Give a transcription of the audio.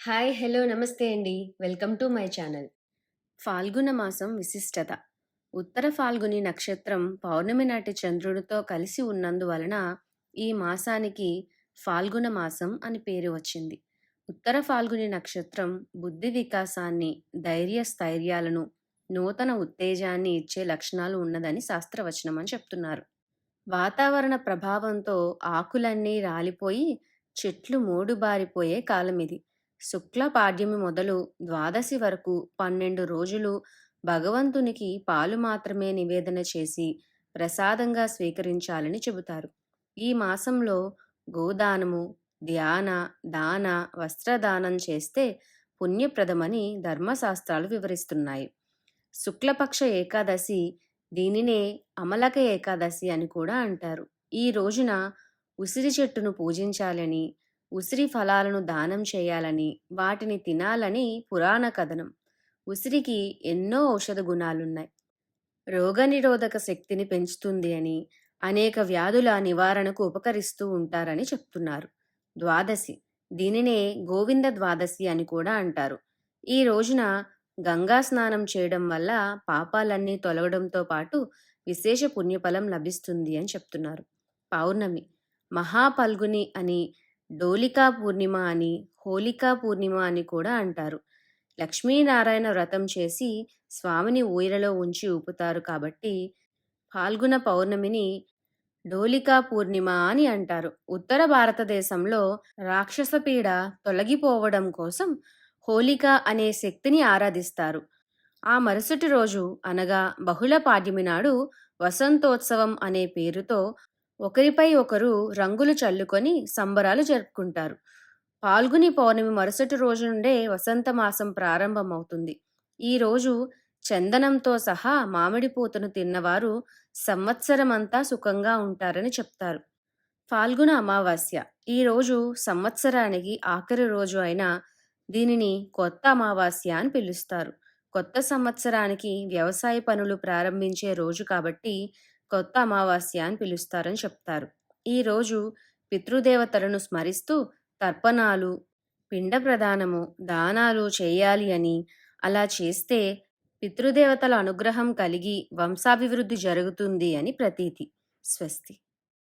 Hi! Hello! నమస్తే అండి. Welcome to my channel. ఫాల్గుణ మాసం విశిష్టత. ఉత్తర ఫాల్గుని నక్షత్రం పౌర్ణమి నాటి చంద్రుడితో కలిసి ఉన్నందువలన ఈ మాసానికి ఫాల్గుణ మాసం అని పేరు వచ్చింది. ఉత్తర ఫాల్గుని నక్షత్రం బుద్ధి వికాసాన్ని, ధైర్య స్థైర్యాలను, నూతన ఉత్తేజాన్ని ఇచ్చే లక్షణాలు ఉన్నదని శాస్త్రవచనం అని చెప్తున్నారు. వాతావరణ ప్రభావంతో ఆకులన్నీ రాలిపోయి చెట్లు మోడుబారిపోయే ఇది శుక్ల పాడ్యమి మొదలు ద్వాదశి వరకు పన్నెండు రోజులు భగవంతునికి పాలు మాత్రమే నివేదన చేసి ప్రసాదంగా స్వీకరించాలని చెబుతారు. ఈ మాసంలో గోదానము, ధ్యాన, దాన, వస్త్రదానం చేస్తే పుణ్యప్రదమని ధర్మశాస్త్రాలు వివరిస్తున్నాయి. శుక్లపక్ష ఏకాదశి దీనినే అమలక ఏకాదశి అని కూడా అంటారు. ఈ రోజున ఉసిరి చెట్టును పూజించాలని, ఉసిరి ఫలాలను దానం చేయాలని, వాటిని తినాలని పురాణ కథనం. ఉసిరికి ఎన్నో ఔషధ గుణాలున్నాయి. రోగనిరోధక శక్తిని పెంచుతుంది అని, అనేక వ్యాధుల నివారణకు ఉపకరిస్తూ ఉంటారని చెప్తున్నారు. ద్వాదశి దీనినే గోవింద ద్వాదశి అని కూడా అంటారు. ఈ రోజున గంగా స్నానం చేయడం వల్ల పాపాలన్నీ తొలగడంతో పాటు విశేష పుణ్యఫలం లభిస్తుంది అని చెప్తున్నారు. పౌర్ణమి మహాపల్గుని అని, డోలికా పూర్ణిమ అని, హోలికా పూర్ణిమ అని కూడా అంటారు. లక్ష్మీనారాయణ వ్రతం చేసి స్వామిని ఊయలలో ఉంచి ఊపుతారు కాబట్టి ఫాల్గుణ పౌర్ణమిని డోలికా పూర్ణిమ అని అంటారు. ఉత్తర భారతదేశంలో రాక్షస పీడ తొలగిపోవడం కోసం హోలికా అనే శక్తిని ఆరాధిస్తారు. ఆ మరుసటి రోజు అనగా బహుళ పాడ్యమి నాడు వసంతోత్సవం అనే పేరుతో ఒకరిపై ఒకరు రంగులు చల్లుకొని సంబరాలు జరుపుకుంటారు. పాల్గుని పౌర్ణమి మరుసటి రోజు నుండే వసంత మాసం ప్రారంభమవుతుంది. ఈ రోజు చందనంతో సహా మామిడి పూతను తిన్నవారు సంవత్సరమంతా సుఖంగా ఉంటారని చెప్తారు. ఫాల్గుణ అమావాస్య ఈ రోజు సంవత్సరానికి ఆఖరి రోజు అయిన దీనిని కొత్త అమావాస్య అని పిలుస్తారు. కొత్త సంవత్సరానికి వ్యవసాయ పనులు ప్రారంభించే రోజు కాబట్టి కొత్త అమావాస్య అని పిలుస్తారని చెప్తారు. ఈ రోజు పితృదేవతలను స్మరిస్తూ తర్పణాలు, పిండ ప్రదానము, దానాలు చేయాలి అని, అలా చేస్తే పితృదేవతల అనుగ్రహం కలిగి వంశాభివృద్ధి జరుగుతుంది అని ప్రతీతి. స్వస్తి.